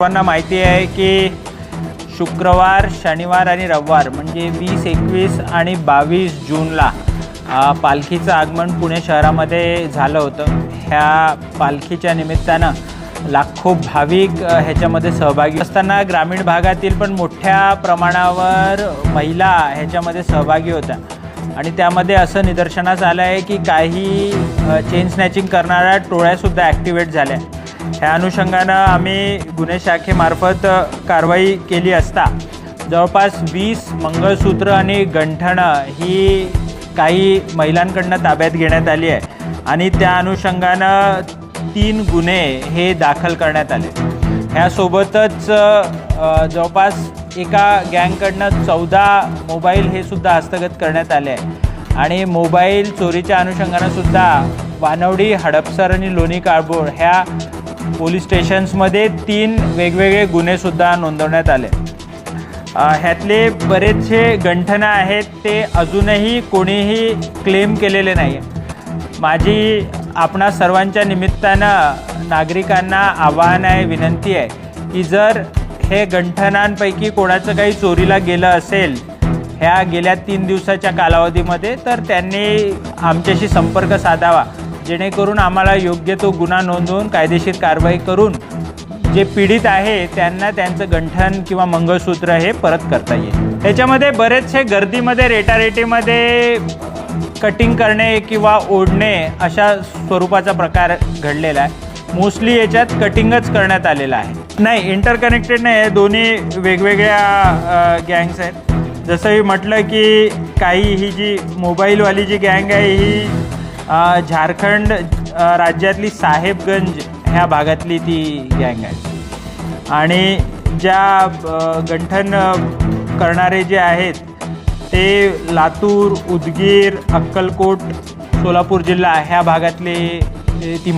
सर्वांना माहिती आहे की शुक्रवार शनिवार आणि रविवार म्हणजे वीस एकवीस आणि बावीस जूनला पालखीचं आगमन पुणे शहरामध्ये झालं होतं. ह्या पालखीच्या निमित्तानं लाखो भाविक ह्याच्यामध्ये सहभागी असताना ग्रामीण भागातील पण मोठ्या प्रमाणावर महिला ह्याच्यामध्ये सहभागी होत्या. आणि त्यामध्ये असं निदर्शनास आलं आहे की काही चेन स्नॅचिंग करणाऱ्या टोळ्यासुद्धा ॲक्टिवेट झाल्या. ह्या अनुषंगानं आम्ही गुन्हे शाखेमार्फत कारवाई केली असता जवळपास वीस मंगळसूत्र आणि गंठणं ही काही महिलांकडनं ताब्यात घेण्यात आली आहे. आणि त्या अनुषंगानं तीन गुन्हे हे दाखल करण्यात आले. ह्यासोबतच जवळपास एका गँगकडनं चौदा मोबाईल हे सुद्धा हस्तगत करण्यात आले आहे आणि मोबाईल चोरीच्या अनुषंगानं सुद्धा वानवडी हडपसर आणि लोणी काळबोळ ह्या पोलीस स्टेशन्समध्ये तीन वेगवेगळे गुन्हेसुद्धा नोंदवण्यात आले. ह्यातले बरेचसे गंठनं आहेत ते अजूनही कोणीही क्लेम केलेले नाही माझी आपणा सर्वांच्या निमित्तानं नागरिकांना आवाहन आहे विनंती आहे की जर हे गंठनांपैकी कोणाचं काही चोरीला गेलं असेल ह्या गेल्या तीन दिवसाच्या कालावधीमध्ये तर त्यांनी आमच्याशी संपर्क साधावा. जेणेकरून आम्हाला योग्य तो गुन्हा नोंदवून कायदेशीर कारवाई करून जे पीडित आहे त्यांना त्यांचं गंठन किंवा मंगळसूत्र हे परत करता येईल. त्याच्यामध्ये बरेचसे गर्दीमध्ये रेटारेटीमध्ये कटिंग करणे किंवा ओढणे अशा स्वरूपाचा प्रकार घडलेला आहे. मोस्टली याच्यात कटिंगच करण्यात आलेलं आहे. नाही इंटरकनेक्टेड नाही आहे दोन्ही वेगवेगळ्या गँग्स आहेत. जसं मी म्हटलं की काही ही जी मोबाईलवाली जी गँग आहे ही झारखंड राज्यातली साहेबगंज ह्या भागातली ती गँग आहे. आणि ज्या गंठन करणारे जे आहेत ते लातूर उदगीर अक्कलकोट सोलापूर जिल्हा ह्या भागातले ती